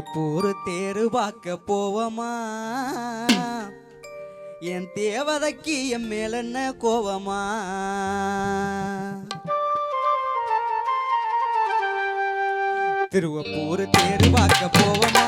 திருப்பூர் தேரு பார்க்க போவோமா? என் தேவதைக்கு என் மேல என்ன கோவமா? திருவப்பூர் தேர் பார்க்க போவோமா?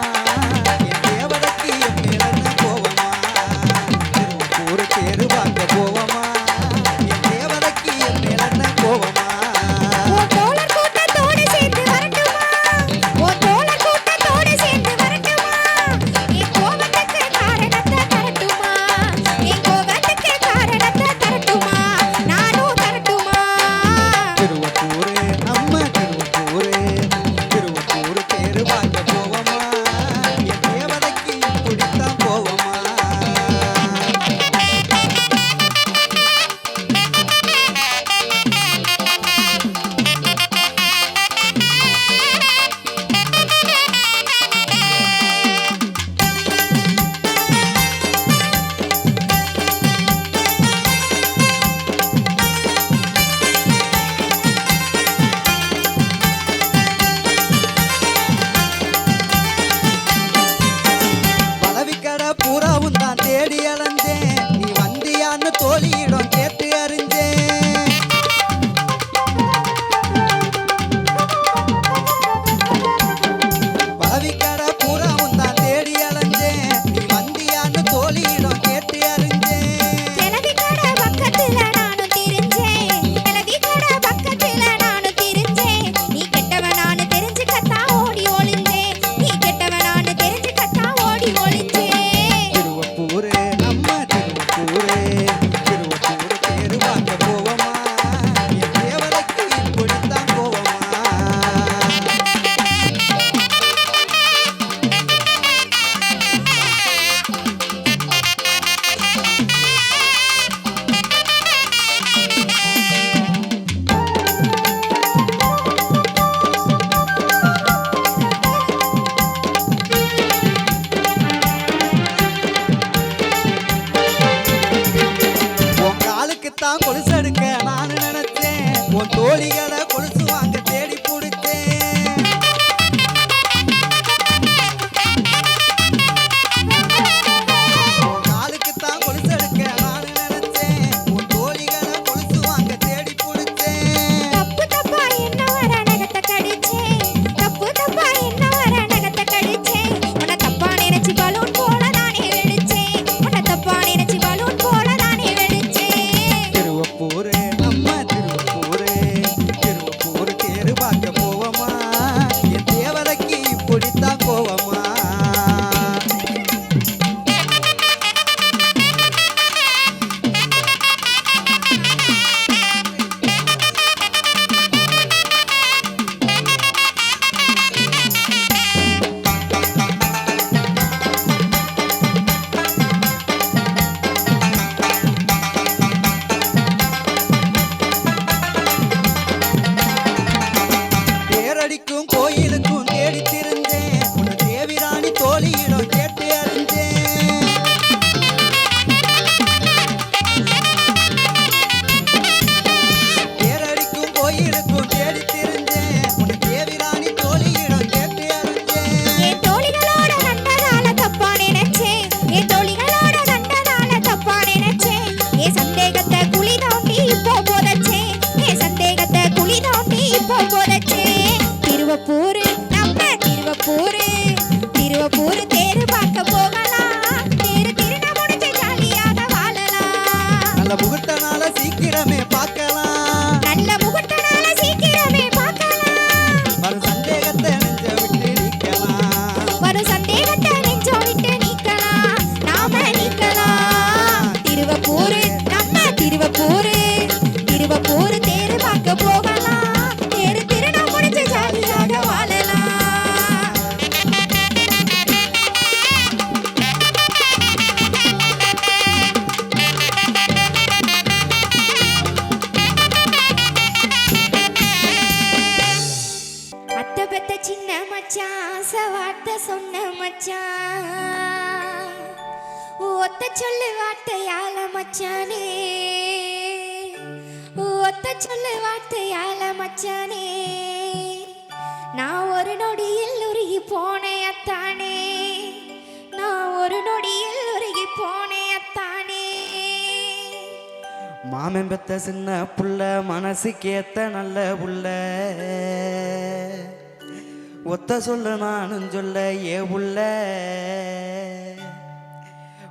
சொல்லு வார்த்தையால மச்சானே. ஒத்த சொல்லு வார்த்தையால மச்சானே. நான் ஒரு நொடியில் உருகி போனேன் அத்தானே. நான் ஒரு நொடியில் உருகி போனேன் அத்தானே. மாமன் பெத்த சின்ன புள்ள மனசுக்கு ஏத்த நல்ல புள்ள. ஒத்த சொல்லு நானும் சொல்ல ஏ புள்ள.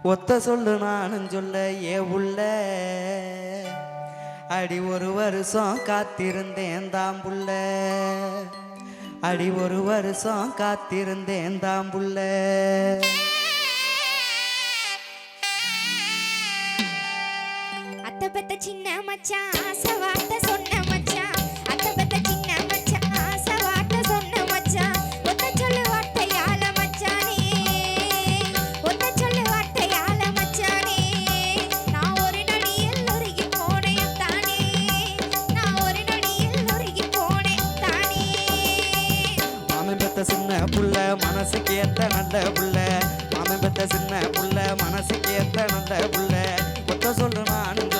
ஒத்த சொல்லு நானும் சொல்ல ஏ உள்ள அடி ஒரு வருஷம் காத்திருந்தேன் தாம்புள்ள அடி ஒரு வருஷம் காத்திருந்தேன் தாம்புள்ள அத்தை பத்த சின்ன மச்சான் ஏத்த நல்ல புள்ள? மாமன் பெத்த சின்ன புள்ள மனசுக்கு ஏத்த நல்ல புள்ள? கொத்த சொல்லு நானும்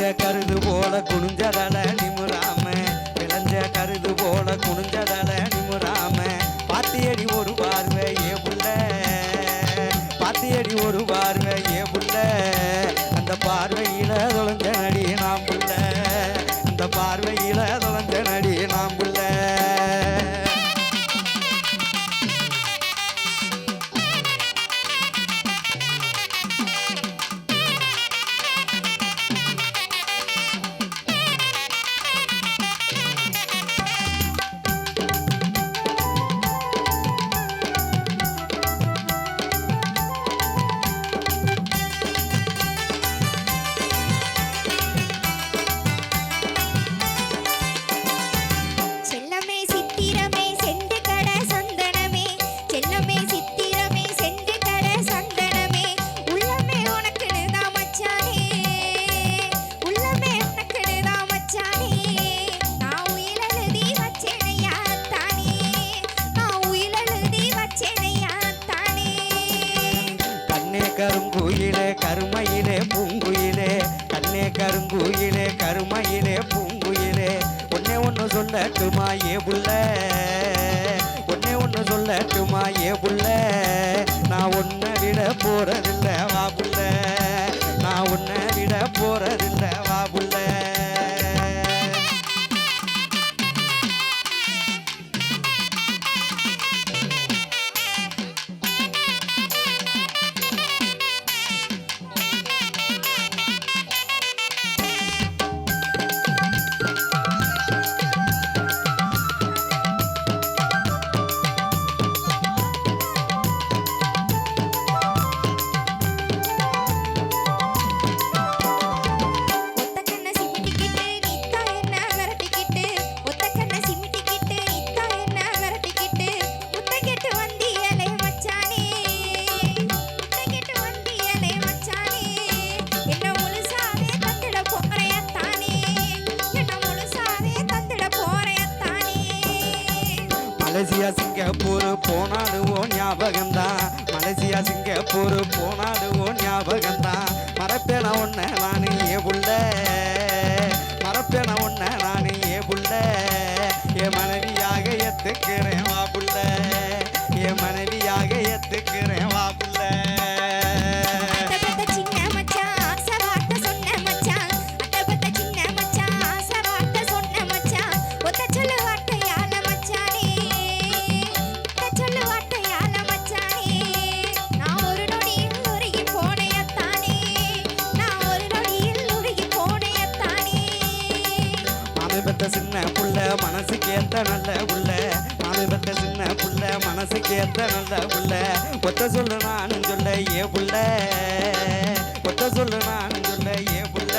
விளைஞ்ச கருது போல குனிஞ்சதல நிமுறாம விளைஞ்ச கருது போல குனிஞ்சதல புள்ள. ஒன்னே ஒன்று சொல்லட்டுமா ஏ புள்ள? நான் ஒன்ன விட போறதில்லை. மலேசியா சிங்கப்பூர் போனாடு உன் ஞாபகம் தான் மறப்பேன ஒன்ன நானு ஏ புள்ள. மறப்பேன ஒன்ன நானு ஏ புள்ள. என் மனைவியாக எத்துக்கிறேன் வா புள்ள. என் மனைவியாக எத்துக்கிறேன் வா புள்ள. புள்ள நாலு பெத்த சின்ன புள்ள மனசுக்கு ஏத்த நல்ல புள்ள. ஒத்த சொல்லு நானும் சொல்ல ஏ புள்ள. ஒத்த சொல்லு நானும் சொல்ல ஏ புள்ள.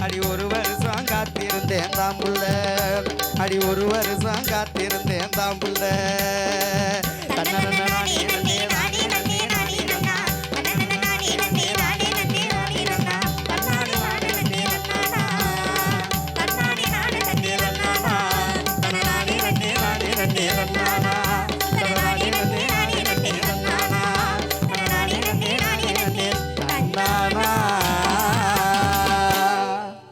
அடி ஒரு வருஷம் காத்திருந்தேன் தான் புள்ள. அடி ஒரு வருஷம் காத்திருந்தேன் தான் புள்ள.